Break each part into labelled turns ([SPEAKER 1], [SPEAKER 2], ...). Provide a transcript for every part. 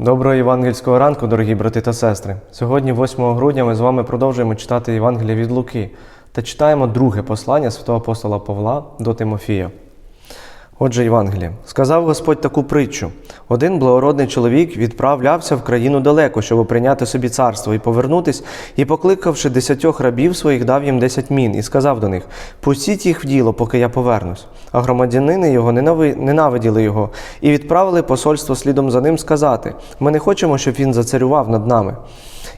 [SPEAKER 1] Доброго євангельського ранку, дорогі брати та сестри. Сьогодні, 8 грудня, ми з вами продовжуємо читати Євангелія від Луки та читаємо друге послання святого апостола Павла до Тимофія. Отже, Євангеліє. Сказав Господь таку притчу: один благородний чоловік відправлявся в країну далеко, щоб прийняти собі царство і повернутись, і, покликавши десятьох рабів своїх, дав їм десять мін, і сказав до них: Пустіть їх в діло, поки я повернусь. А громадянини його ненави- ненавиділи його і відправили посольство слідом за ним сказати: Ми не хочемо, щоб він зацарював над нами.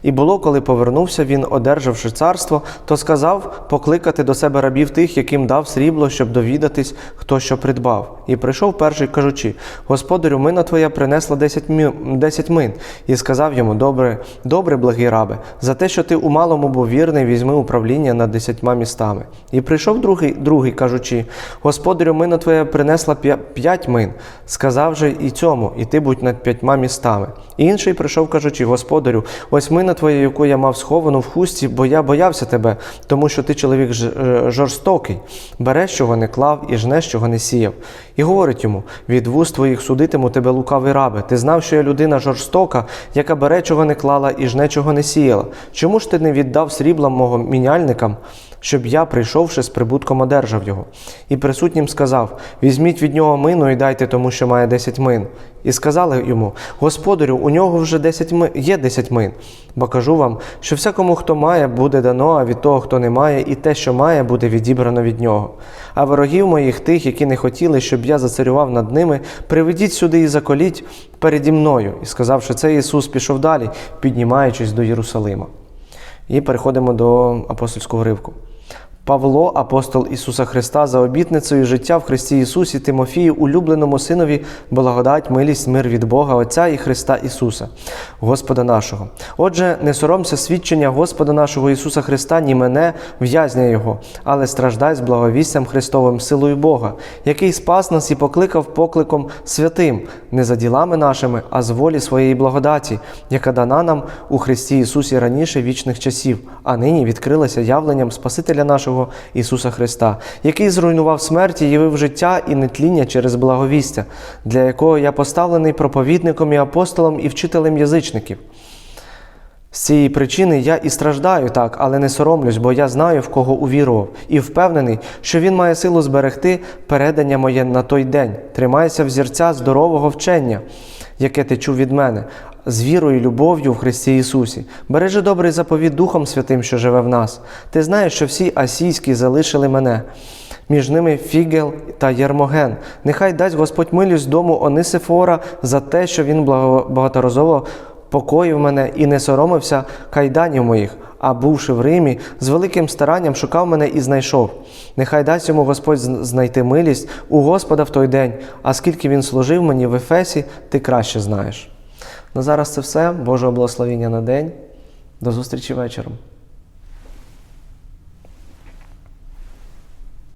[SPEAKER 1] І було, коли повернувся він, одержавши царство, то сказав покликати до себе рабів тих, яким дав срібло, щоб довідатись, хто що придбав. І прийшов перший, кажучи: Господарю, мина твоя принесла десять, мі... десять мин. І сказав йому: Добре, добре, благий рабе, за те, що ти у малому був вірний, візьми управління над десятьма містами. І прийшов другий, другий кажучи: Господарю, мина твоя принесла п'ять мин. Сказав же і цьому, і ти будь над п'ятьма містами. І інший прийшов, кажучи: Господарю, ось мина твоя, яку я мав сховану в хусті, бо я боявся тебе, тому що ти чоловік е, жорстокий, береш, чого не клав, і жнеш, чого не сіяв. І говорить йому: від вуз твоїх судитиму тебе лукавий рабе. Ти знав, що я людина жорстока, яка бере, чого не клала, і жне, чого не сіяла. Чому ж ти не віддав срібла мого міняльникам? Щоб я, прийшовши з прибутком, одержав його. І присутнім сказав: Візьміть від нього мину і дайте тому, що має десять мин. І сказали йому: Господарю, у нього вже десять мин, є десять мин. Бо кажу вам, що всякому, хто має, буде дано, а від того, хто не має, і те, що має, буде відібрано від нього. А ворогів моїх тих, які не хотіли, щоб я зацарював над ними, приведіть сюди і заколіть переді мною. І сказавши це, Ісус пішов далі, піднімаючись до Єрусалима. І переходимо до апостольського ривку. Павло, апостол Ісуса Христа, за обітницею життя в Христі Ісусі Тимофію, улюбленому синові, благодать, милість, мир від Бога, Отця і Христа Ісуса, Господа нашого. Отже, не соромся свідчення Господа нашого Ісуса Христа, ні мене, в'язня Його, але страждай з благовістям Христовим силою Бога, який спас нас і покликав покликом святим, не за ділами нашими, а з волі своєї благодаті, яка дана нам у Христі Ісусі раніше вічних часів, а нині відкрилася явленням Спасителя нашого Ісуса Христа, який зруйнував смерть і явив життя і нетління через благовістя, для якого я поставлений проповідником і апостолом і вчителем язичників. З цієї причини я і страждаю так, але не соромлюсь, бо я знаю, в кого увірував, і впевнений, що він має силу зберегти передання моє на той день. Тримайся взірця здорового вчення, яке ти чув від мене, з вірою і любов'ю в Христі Ісусі. Бережи добрий заповіт Духом Святим, що живе в нас. Ти знаєш, що всі асійські залишили мене. Між ними Фігел та Єрмоген. Нехай дасть Господь милість дому Онисифора за те, що він багаторазово покоїв мене і не соромився кайданів моїх, а бувши в Римі, з великим старанням шукав мене і знайшов. Нехай дасть йому Господь знайти милість у Господа в той день, а скільки він служив мені в Ефесі, ти краще знаєш. На зараз це все. Божого благословення на день. До зустрічі вечором.